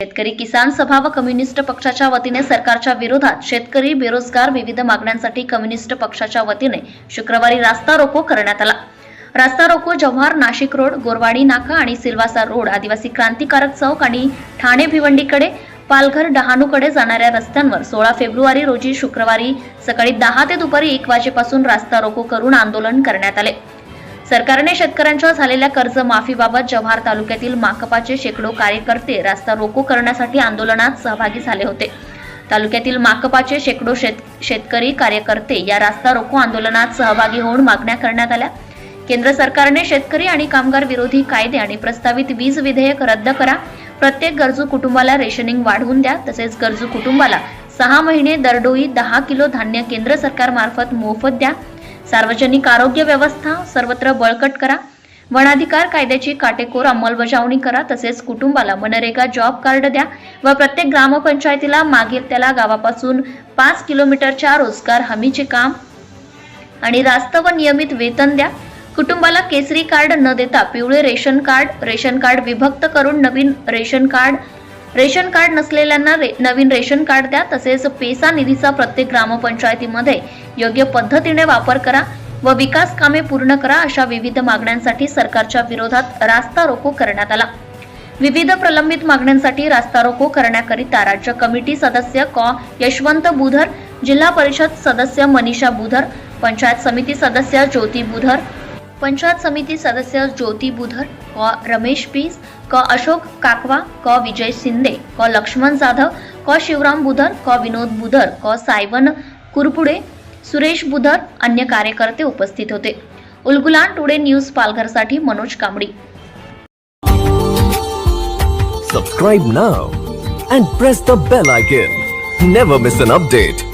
शेतकरी किसान सभा व कम्युनिस्ट पक्षाच्या वतीने सरकारच्या विरोधात शेतकरी बेरोजगार विविध मागण्यांसाठी कम्युनिस्ट पक्षाच्या वतीने शुक्रवारी रास्ता रोको करण्यात आला. रास्ता रोको जव्हार नाशिक रोड गोरवाडी नाका आणि सिल्वासा रोड आदिवासी क्रांतिकारक चौक आणि ठाणे भिवंडीकडे पालघर डहाणूकडे जाणाऱ्या रस्त्यांवर सोळा फेब्रुवारी रोजी शुक्रवारी सकाळी दहा ते दुपारी एक वाजेपासून रास्ता रोको करून आंदोलन करण्यात आले. सरकारने शेतकऱ्यांच्या झालेल्या कर्ज माफीबाबत जव्हार तालुक्यातील माकपाचे शेकडो कार्यकर्ते रास्ता रोको करण्यासाठी आंदोलनात सहभागी झाले होते. तालुक्यातील माकपाचे शेकडो शेत शेतकरी कार्यकर्ते या रास्ता रोको आंदोलनात सहभागी होऊन मागण्या करण्यात आल्या. केंद्र सरकारने शेतकरी आणि कामगार विरोधी कायदे आणि प्रस्तावित वीज विधेयक रद्द करा. प्रत्येक गरजू कुटुंबाला रेशनिंग वाढवून द्या तसेच गरजू कुटुंबाला सहा महिने दरडोई दहा किलो धान्य केंद्र सरकारमार्फत मोफत द्या. सार्वजनिक आरोग्य व्यवस्था सर्वत्र बळकट करा. वनाधिकार कायद्याची काटेकोर अंमलबजावणी करा तसेच कुटुंबाला मनरेगा जॉब कार्ड द्या व प्रत्येक ग्रामपंचायतीला मागील त्याला गावापासून पाच किलोमीटरच्या रोजगार हमीचे काम आणि रास्त व नियमित वेतन द्या. कुटुंबाला केसरी कार्ड न देता पिवळे रेशन कार्ड रेशन कार्ड विभक्त करून नवीन रेशन कार्ड रेशन कार्ड नसलेल्यांना रे, नवीन रेशन कार्ड द्या तसेच पेसा निधीचा प्रत्येक ग्रामपंचायतीमध्ये योग्य पद्धतीने वापर करा व विकास कामे पूर्ण करा अशा विविध मागण्यांसाठी सरकारच्या विरोधात रास्ता रोको करण्यात आला. विविध प्रलंबित मागण्यांसाठी रास्ता रोको करण्याकरिता राज्य कमिटी सदस्य कॉ. यशवंत बुधर जिल्हा परिषद सदस्य मनीषा बुधर पंचायत समिती सदस्य ज्योती बुधर पंचायत समिती सदस्य ज्योती बुधर कॉ. रमेश पीस क. अशोक काकवा क. विजय शिंदे क. लक्ष्मण जाधव क. शिवराम बुधर क. विनोद बुधर क. सायवन कुरपुडे सुरेश बुधर अन्य कार्यकर्ते उपस्थित होते. Ulgulan today news पालघरसाठी Manoj Kambadi. Subscribe now and press the bell icon. Never miss an update